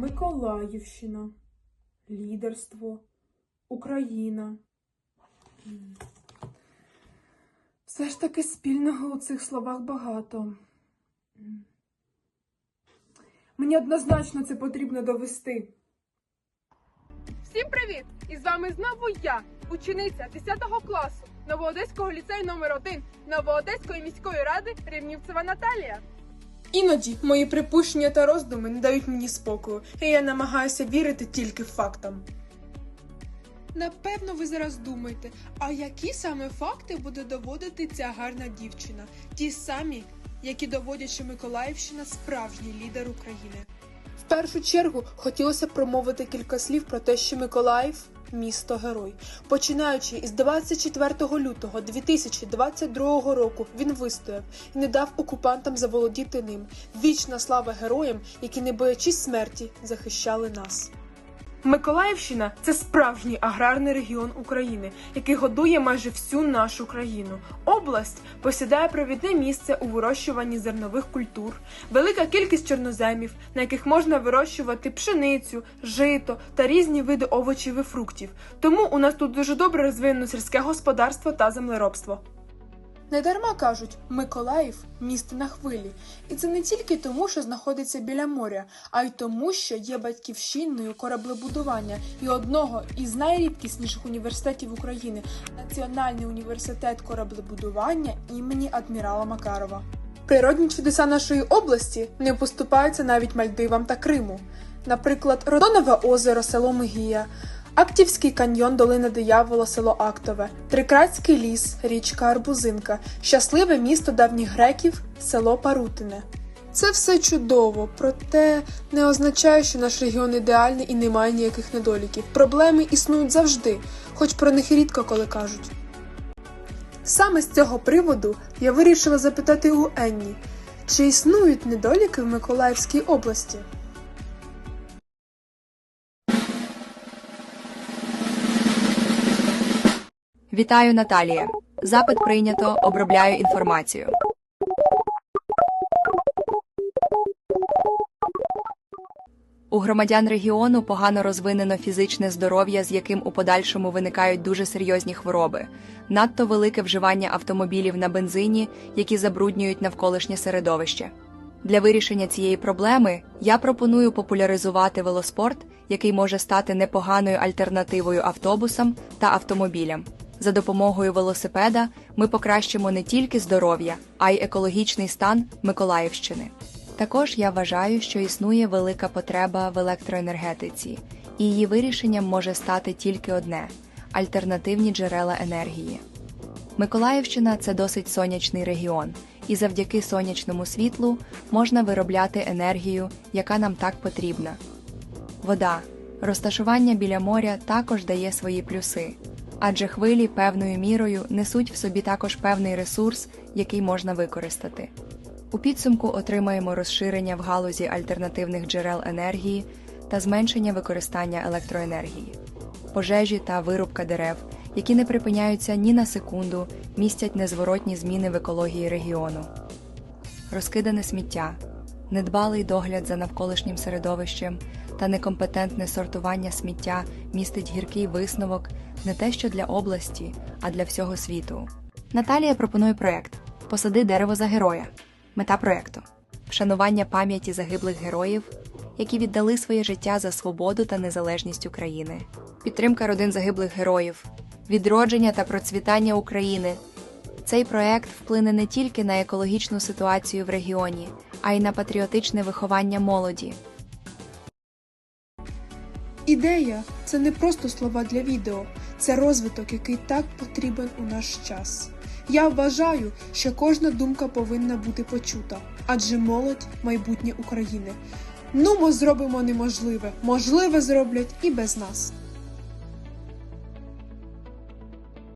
Миколаївщина, лідерство, Україна. Все ж таки спільного у цих словах багато. Мені однозначно це потрібно довести. Всім привіт! І з вами знову я, учениця 10 класу Новоодеського ліцею номер 1 Новоодеської міської ради Рівнівцева Наталія. Іноді мої припущення та роздуми не дають мені спокою, і я намагаюся вірити тільки фактам. Напевно, ви зараз думаєте, а які саме факти буде доводити ця гарна дівчина? Ті самі, які доводять, що Миколаївщина справжній лідер України. В першу чергу хотілося промовити кілька слів про те, що Миколаїв місто герой. Починаючи із 24 лютого 2022 року, він вистояв і не дав окупантам заволодіти ним. Вічна слава героям, які, не боячись смерті, захищали нас. Миколаївщина це справжній аграрний регіон України, який годує майже всю нашу країну. Область посідає провідне місце у вирощуванні зернових культур, велика кількість чорноземів, на яких можна вирощувати пшеницю, жито та різні види овочів і фруктів. Тому у нас тут дуже добре розвинено сільське господарство та землеробство. Недарма кажуть, Миколаїв місто на хвилі, і це не тільки тому, що знаходиться біля моря, а й тому, що є батьківщиною кораблебудування і одного із найрідкісніших університетів України Національний університет кораблебудування імені адмірала Макарова. Природні чудеса нашої області не поступаються навіть Мальдивам та Криму. Наприклад, Родонове озеро, село Мегія, Актівський каньйон Долина Диявола, село Актове, Трикратський ліс, річка Арбузинка, щасливе місто давніх греків, село Парутине. Це все чудово, проте не означає, що наш регіон ідеальний і немає ніяких недоліків. Проблеми існують завжди, хоч про них рідко коли кажуть. Саме з цього приводу я вирішила запитати у Енні, чи існують недоліки в Миколаївській області? Вітаю, Наталія. Запит прийнято. Обробляю інформацію. У громадян регіону погано розвинено фізичне здоров'я, з яким у подальшому виникають дуже серйозні хвороби, надто велике вживання автомобілів на бензині, які забруднюють навколишнє середовище. Для вирішення цієї проблеми я пропоную популяризувати велоспорт, який може стати непоганою альтернативою автобусам та автомобілям. За допомогою велосипеда ми покращимо не тільки здоров'я, а й екологічний стан Миколаївщини. Також я вважаю, що існує велика потреба в електроенергетиці, і її вирішенням може стати тільки одне альтернативні джерела енергії. Миколаївщина це досить сонячний регіон, і завдяки сонячному світлу можна виробляти енергію, яка нам так потрібна. Вода, розташування біля моря також дає свої плюси, адже хвилі певною мірою несуть в собі також певний ресурс, який можна використати. У підсумку отримаємо розширення в галузі альтернативних джерел енергії та зменшення використання електроенергії. Пожежі та вирубка дерев, які не припиняються ні на секунду, містять незворотні зміни в екології регіону. Розкидане сміття, недбалий догляд за навколишнім середовищем та некомпетентне сортування сміття містить гіркий висновок не те що для області, а для всього світу. Наталія пропонує проект Посади дерево за героя. Мета проекту вшанування пам'яті загиблих героїв, які віддали своє життя за свободу та незалежність України, підтримка родин загиблих героїв, відродження та процвітання України. Цей проект вплине не тільки на екологічну ситуацію в регіоні, а й на патріотичне виховання молоді. Ідея це не просто слова для відео, це розвиток, який так потрібен у наш час. Я вважаю, що кожна думка повинна бути почута, адже молодь майбутнє України. Ну, ми зробимо неможливе, можливе зроблять і без нас.